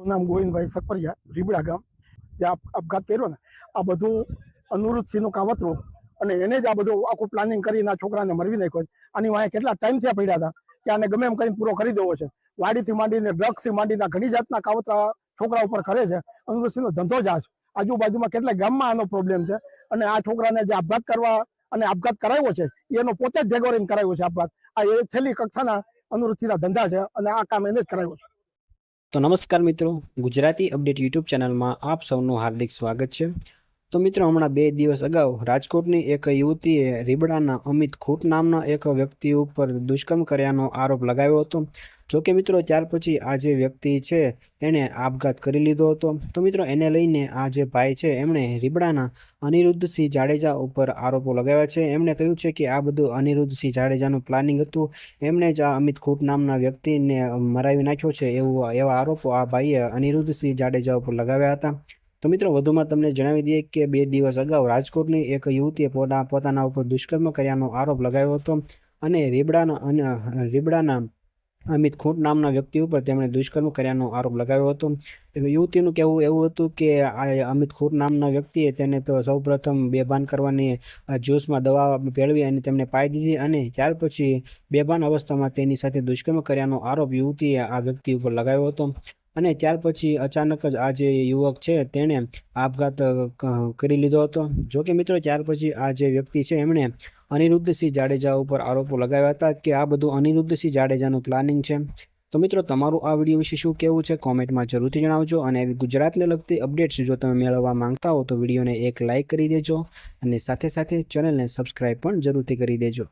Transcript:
મારું નામ ગોવિંદભાઈ સકપરિયા, રીબડા ગામ. જે આપઘાત કર્યો ને, આ બધું અનુરૂધસિંહનું કાવતરું અને એને જ આ બધું આખું પ્લાનિંગ કરીને આ છોકરાને મરવી નાખ્યો. આની વાંહે કેટલા ટાઈમથી આ પડ્યા હતા કે આને ગમે એમ કરીને પૂરો કરી દેવો છે. વાડીથી માંડીને ડ્રગ્સથી માંડીને ઘણી જાતના કાવતરા છોકરા ઉપર કરે છે. અનુરૂધસિંહનો ધંધો જ આ છે. આજુબાજુમાં કેટલા ગામમાં આનો પ્રોબ્લેમ છે અને આ છોકરાને જે આપઘાત કરવા અને આપઘાત કરાવ્યો છે એનો પોતે જ ભેગો રહીને કરાવ્યો છે આપઘાત. આ એ છેલ્લી કક્ષાના અનુરૂધસિંહના ધંધા છે અને આ કામ એને જ કરાવ્યો છે. તો નમસ્કાર મિત્રો ગુજરાતી અપડેટ યુટ્યુબ ચેનલમાં આપ સૌનું હાર્દિક સ્વાગત છે. તો મિત્રો, હમણાં બે દિવસ અગાઉ રાજકોટની એક યુવતીએ રીબડાના અમિત ખૂટ નામના એક વ્યક્તિ ઉપર દુષ્કર્મ કર્યાનો આરોપ લગાવ્યો હતો. જોકે મિત્રો, ત્યાર પછી આ જે વ્યક્તિ છે, એણે આપઘાત કરી લીધો હતો. તો મિત્રો, એને લઈને આ જે ભાઈ છે, એમણે રીબડાના અનિરુદ્ધસિંહ જાડેજા ઉપર આરોપો લગાવ્યા છે. એમણે કહ્યું છે કે આ બધું અનિરુદ્ધસિંહ જાડેજાનું પ્લાનિંગ હતું. એમણે જ આ અમિત ખૂટ નામના વ્યક્તિને મરાવી નાખ્યો છે, એવું, એવા આરોપો આ ભાઈએ અનિરુદ્ધસિંહ જાડેજા ઉપર લગાવ્યા હતા. તો મિત્રો, વધુમાં તમને જણાવી દઈએ કે બે દિવસ અગાઉ રાજકોટની એક યુવતીએ પોતા, પોતાના ઉપર દુષ્કર્મ કર્યાનો આરોપ લગાવ્યો હતો અને રીબડાના અને, રીબડાના અમિત ખૂંટ નામના વ્યક્તિ ઉપર તેમણે દુષ્કર્મ કર્યાનો આરોપ લગાવ્યો હતો. યુવતીનું કહેવું એવું હતું કે આ અમિત ખૂંટ નામના વ્યક્તિએ તેને તો સૌપ્રથમ બેભાન કરવાની જ્યુસમાં દવા ભેળવી અને તેમને પાઈ દીધી અને ત્યાર પછી બેભાન અવસ્થામાં તેની સાથે દુષ્કર્મ કર્યાનો આરોપ યુવતીએ આ વ્યક્તિ ઉપર લગાવ્યો હતો. અને ત્યાર પછી અચાનક જ આ જે યુવક છે તેણે આપઘાત કરી લીધો હતો. જોકે મિત્રો, ત્યાર પછી આ જે વ્યક્તિ છે, એમણે અનિરુદ્ધસિંહ જાડેજા ઉપર આરોપો લગાવ્યા હતા કે આ બધું અનિરુદ્ધસિંહ જાડેજાનું પ્લાનિંગ છે. તો મિત્રો, તમારું આ વીડિયો વિશે શું કહેવું છે? કોમેન્ટમાં જરૂરથી જણાવજો અને એવી ગુજરાતને લગતી અપડેટ્સ જો તમે મેળવવા માંગતા હો તો વિડીયોને એક લાઇક કરી દેજો અને સાથે સાથે ચેનલને સબસ્ક્રાઈબ પણ જરૂરથી કરી દેજો.